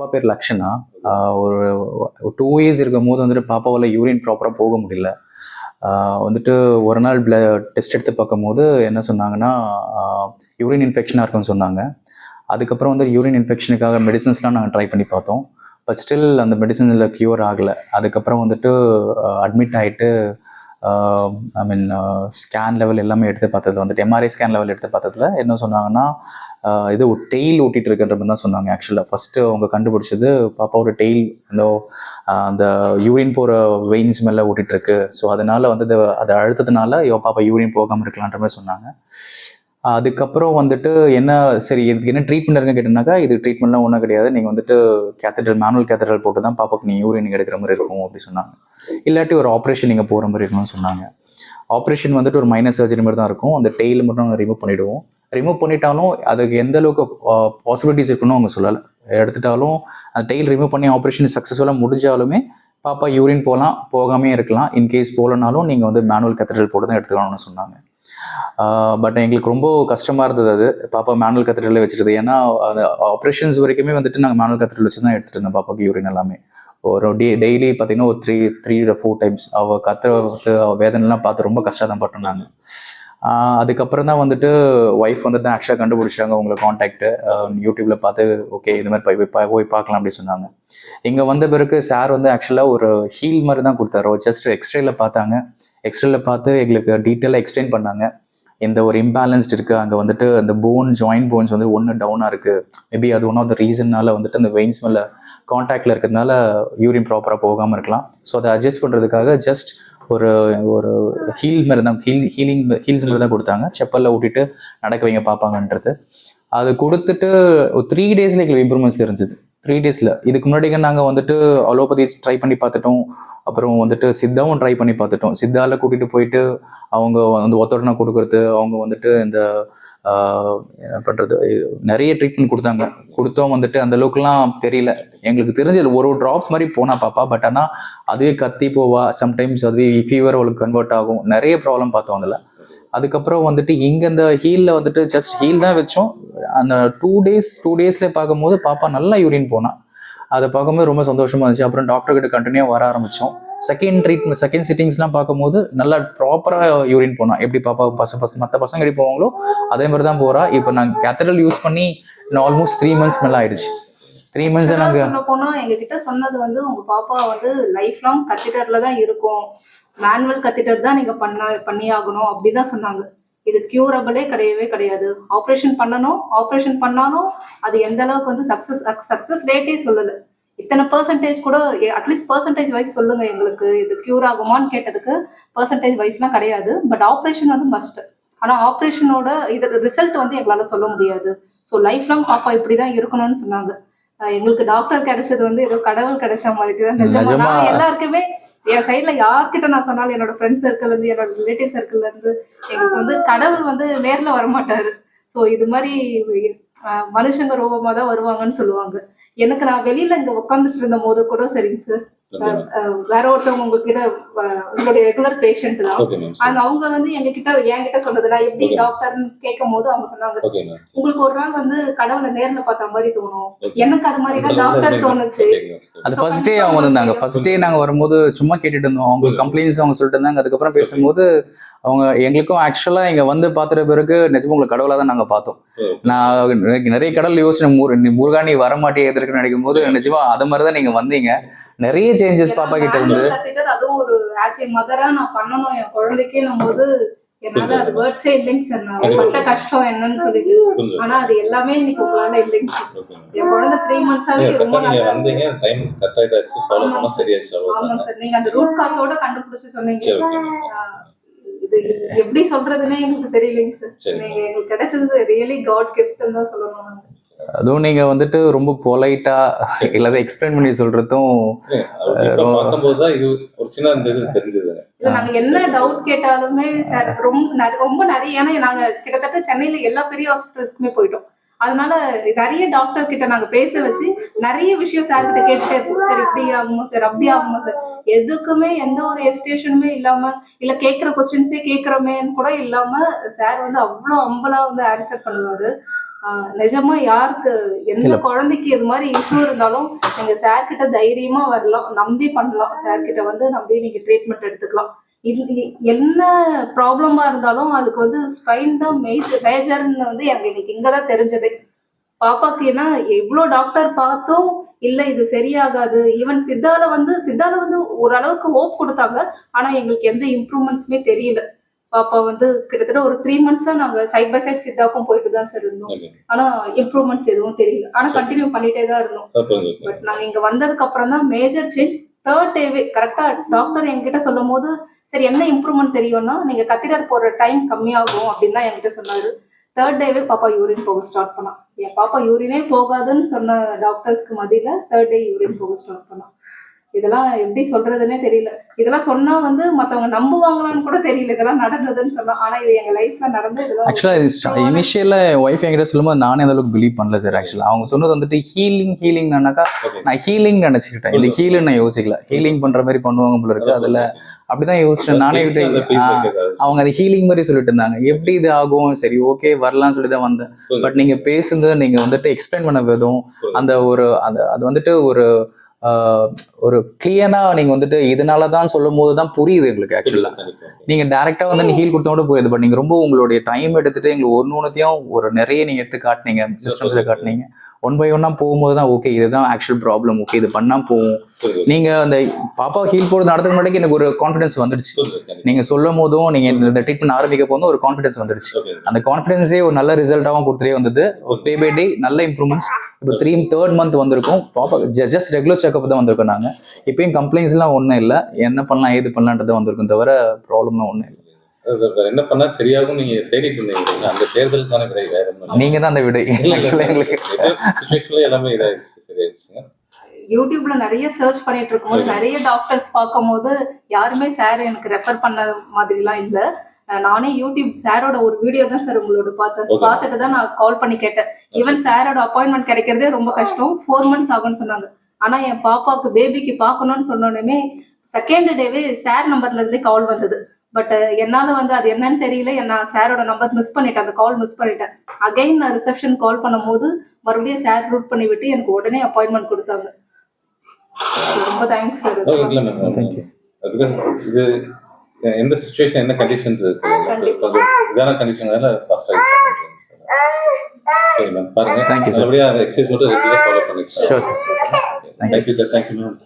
பாப்பா பேர் லக்ஷனா. ஒரு டூ இயர்ஸ் இருக்கும் போது வந்துட்டு பாப்பாவால் யூரின் ப்ராப்பராக போக முடியல. வந்துட்டு ஒரு நாள் பிள டெஸ்ட் எடுத்து பார்க்கும்போது என்ன சொன்னாங்கன்னா யூரின் இன்ஃபெக்ஷனாக இருக்குன்னு சொன்னாங்க. அதுக்கப்புறம் வந்து யூரின் இன்ஃபெக்ஷனுக்காக மெடிசன்ஸ்லாம் நாங்கள் ட்ரை பண்ணி பார்த்தோம். பட் ஸ்டில் அந்த மெடிசனில் க்யூர் ஆகலை. அதுக்கப்புறம் வந்துட்டு அட்மிட் ஆகிட்டு ஐ மீன் ஸ்கேன் லெவல் எல்லாமே எடுத்து பார்த்தது வந்துட்டு எம்ஆர்ஐ ஸ்கேன் லெவல் எடுத்து பார்த்ததுல என்ன சொன்னாங்கன்னா இது ஒரு டெய்ல் ஓட்டிட்டு இருக்குன்ற மாதிரி தான் சொன்னாங்க ஆக்சுவலாக ஃபஸ்ட்டு அவங்க கண்டுபிடிச்சது பாப்பாவோட டெய்ல் அந்த அந்த யூரின் போகிற வெயின்ஸ் மேலே ஓட்டிட்டு இருக்கு ஸோ அதனால் வந்து அதை அழுத்ததுனால யோ பாப்பா யூரின் போகாமல் இருக்கலான்ற மாதிரி சொன்னாங்க. அதுக்கப்புறம் வந்துட்டு என்ன சரி இதுக்கு என்ன ட்ரீட்மெண்ட் இருக்குன்னு கேட்டோம்னாக்கா இது ட்ரீட்மெண்ட்லாம் ஒன்றும் கிடையாது. நீங்கள் வந்துட்டு கேத்தட்ரல் மேனுவல் கேத்தட்ரல் போட்டு தான் பாப்பாக்கு நீ யூரின் எடுக்கிற மாதிரி இருக்கும் அப்படி சொன்னாங்க. இல்லாட்டி ஒரு ஆப்ரேஷன் நீங்கள் போகிற மாதிரி இருக்கணும்னு சொன்னாங்க. ஆப்ரேஷன் வந்துட்டு ஒரு மைனர் சர்ஜரி மாதிரி தான் இருக்கும். அந்த டெய்ல் மட்டும் நாங்கள் ரிமூவ் பண்ணிவிடுவோம் ரிமூவ் பண்ணிட்டாலும் அதுக்கு எந்த அளவுக்கு பாசிபிலிட்டிஸ் இருக்குன்னு அவங்க சொல்லலை. எடுத்துட்டாலும் அந்த டெய்ல் ரிமூவ் பண்ணி ஆப்ரேஷன் சக்ஸஸ்ஃபுல்லாக முடிஞ்சாலுமே பாப்பா யூரின் போகலாம் போகாமே இருக்கலாம். இன்கேஸ் போகலனாலும் நீங்கள் வந்து மேனுவல் கத்தரல் போட்டு தான் எடுத்துக்கணும்னு சொன்னாங்க. பட் எங்களுக்கு ரொம்ப கஷ்டமாக இருந்தது அது. பாப்பா மேனுவல் கத்தரல் வச்சுருது ஏன்னா அந்த ஆப்ரேஷன்ஸ் வரைக்குமே வந்துட்டு நாங்கள் மேனுவல் கத்தரல் வச்சு தான் எடுத்துகிட்டு இருந்தோம் பாப்பாக்கு யூரின் எல்லாமே. ஒரு டே டெய்லி பார்த்தீங்கன்னா ஒரு த்ரீ த்ரீ ஃபோர் டைம்ஸ் அவள் கத்துறது வேதனைலாம் பார்த்து ரொம்ப கஷ்டம் தான் பட்டோம் நாங்கள் அதுக்கப்புறம் தான் வந்துட்டு ஒய்ஃப் வந்து தான் ஆக்சுவலாக கண்டுபிடிச்சாங்க உங்களை காண்டாக்ட் யூடியூப்ல பார்த்து ஓகே இது மாதிரி போய் போய் போய் பார்க்கலாம் அப்படி சொன்னாங்க. இங்கே வந்த பிறகு சார் வந்து ஆக்சுவலாக ஒரு ஹீல் மாதிரி தான் கொடுத்தாரு. ஜஸ்ட் எக்ஸ்ரேல பார்த்தாங்க. எக்ஸ்ரேல பார்த்து எங்களுக்கு டீட்டெயிலாக எக்ஸ்பிளைன் பண்ணாங்க. இந்த ஒரு இம்பேலன்ஸ்ட் இருக்கு. அங்கே வந்துட்டு அந்த போன் ஜாயின் போன்ஸ் வந்து ஒன்று டவுனாக இருக்கு. மேபி அது ஒன் ஆஃப் த ரீசன்னால வந்துட்டு அந்த வெயின்ஸ் மேலே காண்டாக்டில் இருக்கிறதுனால யூரின் ப்ராப்பராக போகாமல் இருக்கலாம். ஸோ அதை அட்ஜஸ்ட் பண்ணுறதுக்காக ஜஸ்ட் ஒரு ஒரு ஹீல் மாதிரி தான் ஹீல் ஹீலிங் ஹீல்ஸ் மாதிரி தான் கொடுத்தாங்க. செப்பலில் ஊட்டிட்டு நடக்க வைங்க பார்ப்பாங்கன்றது அது கொடுத்துட்டு ஒரு த்ரீ டேஸில் எங்களுக்கு இம்ப்ரூவ்மெண்ட்ஸ் தெரிஞ்சுது. த்ரீ டேஸில் இதுக்கு முன்னாடிங்க நாங்கள் வந்துட்டு அலோபதி ட்ரை பண்ணி பார்த்துட்டோம். அப்புறம் வந்துட்டு சித்தாவும் ட்ரை பண்ணி பார்த்துட்டோம். சித்தாவில் கூட்டிகிட்டு போயிட்டு அவங்க வந்து ஒத்தடனா கொடுக்கறது அவங்க வந்துட்டு இந்த என்ன பண்ணுறது நிறைய ட்ரீட்மெண்ட் கொடுத்தாங்க. கொடுத்தோம் வந்துட்டு அந்த அளவுக்குலாம் தெரியல. எங்களுக்கு தெரிஞ்சது ஒரு ட்ராப் மாதிரி போனா பாப்பா பட் ஆனால் அதுவே கத்தி போவா. சம்டைம்ஸ் அதுவே ஃபீவர் அவளுக்கு கன்வெர்ட் ஆகும். நிறைய ப்ராப்ளம் பார்த்தோம் அதில். அதுக்கப்புறம் வந்துட்டு இங்கே இந்த ஹீலில் வந்துட்டு ஜஸ்ட் ஹீல் தான் வச்சோம். அந்த டூ டேஸ் டூ டேஸ்லேயே பார்க்கும்போது பாப்பா நல்லா யூரின் போனா. அதை பார்க்கும்போது ரொம்ப சந்தோஷமா இருந்துச்சு. அப்புறம் டாக்டர் கிட்ட கண்டினியூவாக வர ஆரம்பித்தோம் செகண்ட் ட்ரீட்மெண்ட் செகண்ட் சிட்டிங்ஸ்லாம் பார்க்கும்போது நல்லா ப்ராப்பராக யூரின் போனா. எப்படி பாப்பா பச பச மற்ற பசங்க எப்படி போவாங்களோ அதே மாதிரி தான் போகிறா இப்போ நாங்கள் கேத்தரல் யூஸ் பண்ணி ஆல்மோஸ்ட் த்ரீ மந்த்ஸ் மேலே ஆயிடுச்சு. த்ரீ மந்த்ஸ் நாங்கள் போனா எங்க கிட்ட சொன்னது வந்து உங்க பாப்பா வந்து லைஃப் லாங் கத்திட்டர்ல தான் இருக்கும். மேனுவல் கத்திட்டர் தான் நீங்க பண்ண பண்ணி ஆகணும் அப்படிதான் சொன்னாங்க. இது கியூரபிளே கிடையவே கிடையாது. ஆப்ரேஷன் பண்ணணும் ஆப்ரேஷன் பண்ணாலும் அது எந்த அளவுக்கு வந்து சக்சஸ் சக்சஸ் ரேட்டே சொல்லல. இத்தனை பர்சன்டேஜ் கூட அட்லீஸ்ட் பர்சன்டேஜ் வைஸ் சொல்லுங்க எங்களுக்கு இது கியூர் ஆகுமான்னு கேட்டதுக்கு பர்சன்டேஜ் வைஸ்லாம் கிடையாது. பட் ஆப்ரேஷன் வந்து மஸ்ட் ஆனா ஆப்ரேஷனோட இது ரிசல்ட் வந்து எங்களால சொல்ல முடியாது. ஸோ லைஃப் லாங் பாப்பா இப்படிதான் இருக்கணும்னு சொன்னாங்க. எங்களுக்கு டாக்டர் கிடைச்சது வந்து ஏதோ கடவுள் கிடைச்ச மாதிரி தான் எல்லாருக்குமே என் சைட்ல யார்கிட்ட நான் சொன்னாலும் என்னோட ஃப்ரெண்ட் சர்க்கிள் இருந்து என்னோட ரிலேட்டிவ் சர்க்கிள்ல இருந்து எங்களுக்கு வந்து கடவுள் வந்து நேர்ல வரமாட்டாரு. ஸோ இது மாதிரி மனுஷங்க ரூபமா தான் வருவாங்கன்னு சொல்லுவாங்க. எனக்கு நான் வெளியில இங்க உட்காந்துட்டு இருந்த போது கூட சரிங்க சார் வேற ஒருத்தவங்க உங்ககிட்ட உங்களுடைய ரெகுலர் பேஷண்ட் தான். அவங்க வந்து எங்க கிட்ட என்கிட்ட சொன்னது நான் எப்படி டாக்டர்னு கேட்கும் போது அவங்க சொன்னாங்க உங்களுக்கு ஒரு நாள் வந்து கடவுளை நேர்ல பார்த்த மாதிரி தோணும். எனக்கு அது மாதிரி தான் டாக்டர் தோணுச்சு. அது ஃபர்ஸ்ட் டே அவங்க வந்திருந்தாங்க ஃபர்ஸ்ட் டே நாங்கள் வரும்போது சும்மா கேட்டுட்டு இருந்தோம். அவங்க கம்ப்ளைண்ட்ஸ் அவங்க சொல்லிட்டு இருந்தாங்க. அதுக்கப்புறம் பேசும்போது அவங்க எங்களுக்கும் ஆக்சுவலாக இங்கே வந்து பார்த்துட்ட பிறகு நிஜமா உங்களை கடவுளாக தான் நாங்கள் பார்த்தோம். நான் நிறைய- கடல் யோசனை முருகா நீ வரமாட்டே எதிர்க்கு நினைக்கும் போது நிஜமா அது மாதிரி தான் நீங்கள் வந்தீங்க. நிறைய சேஞ்சஸ் பாப்பா கிட்ட இருந்து. அதுவும் ஒரு ஆஸ் ஏ மதரா நான் பண்ணணும் என் குழந்தைக்கேன்னும் போது என்னால அது வேர்ட்ஸே இல்லைங்க சார் நான் பட்ட கஷ்டம் என்னன்னு சொல்லிட்டு. ஆனா அது எல்லாமே இன்னைக்கு உங்களால இல்லைங்க சார் என் குழந்தை த்ரீ மந்த்ஸாவே ரொம்ப நீங்க நல்லா வந்தீங்க டைம் கரெக்ட் ஆயிடுச்சு ஃபாலோ பண்ணா சரியாச்சு ஆமாங்க சார். நீங்க அந்த ரூட் காசோட கண்டுபிடிச்சு சொன்னீங்க. எப்படி சொல்றதுன்னே எங்களுக்கு தெரியலைங்க சார். நீங்க எங்களுக்கு கிடைச்சது ரியலி காட் கிஃப்ட்னு தான் சொல்லணும். அதுவும் நீங்கள் வந்துட்டு ரொம்ப பொலைட்டாக இல்லாத எக்ஸ்பிளைன் பண்ணி தான் இது ஒரு சின்ன இந்த இது தெரிஞ்சது. இல்ல நாங்க என்ன டவுட் கேட்டாலுமே சார் ரொம்ப நெ- ரொம்ப நிறைய ஏன்னா நாங்க கிட்டத்தட்ட சென்னையில எல்லா பெரிய ஹாஸ்பிட்டல்ஸ்க்குமே போயிட்டோம். அதனால நிறைய டாக்டர் கிட்ட நாங்க பேச வச்சு நிறைய விஷயம் சார் கிட்ட கேட்டுட்டே இருப்போம். சார் இப்படி ஆகுமா சார் அப்படி ஆகுமா சார் எதுக்குமே எந்த ஒரு எஸ்டேஷனுமே இல்லாம இல்ல கேக்குற கொஸ்டின்ஸே கேக்குறோமேன்னு கூட இல்லாம சார் வந்து அவ்வளவு அம்பலா வந்து ஆன்சர் பண்ணுவாரு. நிஜமா யாருக்கு எந்த குழந்தைக்கு இது மாதிரி இஷ்யூ இருந்தாலும் நீங்க சார் கிட்ட தைரியமா வரலாம் நம்பி பண்ணலாம். சார் கிட்ட வந்து நம்பி நீங்க ட்ரீட்மெண்ட் எடுத்துக்கலாம். இது என்ன ப்ராப்ளமா இருந்தாலும் அதுக்கு வந்து ஸ்பைன் தான் மேஜர் மேஜர்னு வந்து எனக்கு இன்னைக்கு இங்கதான் தெரிஞ்சது. பாப்பாக்கு ஏன்னா எவ்வளோ டாக்டர் பார்த்தும் இல்ல இது சரியாகாது. ஈவன் சித்தால வந்து சித்தால வந்து ஓரளவுக்கு ஹோப் கொடுத்தாங்க. ஆனா எங்களுக்கு எந்த இம்ப்ரூவ்மெண்ட்ஸுமே தெரியல. பாப்பா வந்து கிட்டத்தட்ட ஒரு த்ரீ மந்த்ஸா நாங்க சைட் பை சைட் சித்தாவுக்கும் போயிட்டு தான் சார் இருந்தோம் ஆனா இம்ப்ரூவ்மெண்ட்ஸ் எதுவும் தெரியல. ஆனா கண்டினியூ பண்ணிட்டே தான் இருந்தோம். பட் நாங்க இங்க வந்ததுக்கு அப்புறம் தான் மேஜர் சேஞ்ச் தேர்ட் டேவே கரெக்டா டாக்டர் என்கிட்ட சொல்லும் போது சரி என்ன இம்ப்ரூவ்மெண்ட் தெரியும்னா நீங்க கத்திரர் போடுற டைம் கம்மியாகும் அப்படின்னு தான் என்கிட்ட சொன்னாரு. தேர்ட் டேவே பாப்பா யூரின் போக ஸ்டார்ட் பண்ணா. என் பாப்பா யூரினே போகாதுன்னு சொன்ன டாக்டர்ஸ்க்கு மத்தியில தேர்ட் டே யூரின் போக ஸ்டார்ட் பண்ணா. இதெல்லாம் எப்படி சொல்றதுன்னே தெரியல. இதெல்லாம் சொன்னா வந்து மத்தவங்க நம்புவாங்களான்னு கூட தெரியல. இதெல்லாம் நடந்ததுன்னு சொன்னா. ஆனா இது எங்க லைஃப்ல நடந்து இதெல்லாம் ஆக்சுவலாக இனிஷியலாக ஒய்ஃப் என்கிட்ட சொல்லும்போது நானே அந்த அளவுக்கு பிலீவ் பண்ணல சார் ஆக்சுவலாக அவங்க சொன்னது வந்துட்டு ஹீலிங் ஹீலிங்னாக்கா ஓகே நான் ஹீலிங் நினச்சிக்கிட்டேன். இல்லை ஹீலிங் நான் யோசிக்கல. ஹீலிங் பண்ற மாதிரி பண்ணுவாங்க போல இருக்கு அதுல. அப்படிதான் யோசிச்சேன். நானே அவங்க அது ஹீலிங் மாதிரி சொல்லிட்டு இருந்தாங்க. எப்படி இது ஆகும்? சரி ஓகே வரலாம்னு சொல்லி தான் வந்தேன். பட் நீங்க பேசுனது நீங்க வந்துட்டு எக்ஸ்பிளைன் பண்ண விதம் அந்த ஒரு அந்த அது வந்துட்டு ஒரு ஒரு கிளியனா நீங்க வந்துட்டு இதனால தான் சொல்லும் போது தான் புரியுது எங்களுக்கு ஆக்சுவலா. நீங்க டேரக்டா வந்து ஹீல் கொடுத்தோட புரியுது பட் நீங்க ரொம்ப உங்களுடைய டைம் எடுத்துட்டு எங்களுக்கு ஒன்று ஒன்றுத்தையும் ஒரு நிறைய நீங்க எடுத்து காட்டுனீங்க சிஸ்டம்ஸ்ல காட்டுனீங்க. ஒன் பை ஒன்னா போகும்போது தான் ஓகே இதுதான் ஆக்சுவல் ப்ராப்ளம் ஓகே இது பண்ணா போகும். நீங்க அந்த பாப்பா ஹீல் போறது நடத்துக்கு முன்னாடி எனக்கு ஒரு கான்ஃபிடன்ஸ் வந்துடுச்சு. நீங்க சொல்லும் போதும் நீங்க இந்த ட்ரீட்மெண்ட் ஆரம்பிக்க போதும் ஒரு கான்ஃபிடன்ஸ் வந்துடுச்சு. அந்த கான்ஃபிடன்ஸே ஒரு நல்ல ரிசல்ட்டாகவும் கொடுத்துட்டே வந்தது. டே பை டே நல்ல இம்ப்ரூவ்மெண்ட்ஸ் இப்போ த்ரீ தேர்ட் மந்த் வந்திருக்கும். பாப்பா ஜஸ்ட் ரெகுலர் செக்அப் தான் வந்திருக்கோம் நாங்கள் இப்பயும் கம்ப்ளைண்ட்ஸ்லாம் ஒன்றும் இல்லை. என்ன பண்ணலாம் ஏது பண்ணலான்றது வந்திருக்கும் தவிர ப்ராப்ளம்லாம் ஒன்றும் இல்லை. என்ன பண்ணா சரியாகும் நீங்க தேடிட்டு இருந்தீங்க? அந்த தேர்தலுக்கான விடை வேற. நீங்க தான் அந்த விடை. எங்களுக்கு. situationல எல்லாமே இதாயிடுச்சு. சரியாயிடுச்சுங்க யூடியூப்ல நிறைய சர்ச் பண்ணிட்டு இருக்கும்போது நிறைய டாக்டர்ஸ் பார்க்கும்போது யாருமே சார் எனக்கு ரெஃபர் பண்ண மாதிரிலாம் இல்ல. நானே யூடியூப் சாரோட ஒரு வீடியோ தான் சார் உங்களோட பார்த்தேன் Okay. பார்த்துட்டு தான் நான் கால் பண்ணி கேட்டேன். ஈவன் சாரோட அப்பாயின்மெண்ட் கிடைக்கிறதே ரொம்ப கஷ்டம். ஃபோர் மந்த்ஸ் ஆகும்னு சொன்னாங்க. ஆனா என் பாப்பாக்கு பேபிக்கு பார்க்கணும்னு சொன்னோடனே செகண்ட் டேவே சார் நம்பர்ல இருந்து கால் வந்தது. பட் என்னால வந்து அது என்னன்னு தெரியல. நான் சாரோட நம்பர் மிஸ் பண்ணிட்டேன். அந்த கால் மிஸ் பண்ணிட்டேன். அகைன் நான் ரிசப்ஷன் கால் பண்ணும்போது மறுபடியும் சார் ரூட் பண்ணி விட்டு எனக்கு உடனே அப்பாயின்மெண்ட் கொடுத்தாங்க. ரொம்ப தேங்க்ஸ் சார் இது எந்த சுச்சுவேஷன் என்ன கண்டிஷன்ஸ் இருக்கு? இதான கண்டிஷனால ஃபாஸ்ட் ஆயிடுச்சு. சரி மேம் பாருங்க. You, sir. நல்லபடியா எக்ஸசைஸ் மட்டும் ரெகுலரா ஃபாலோ பண்ணிக்கலாம். Sir. Thank you sir thank you ma'am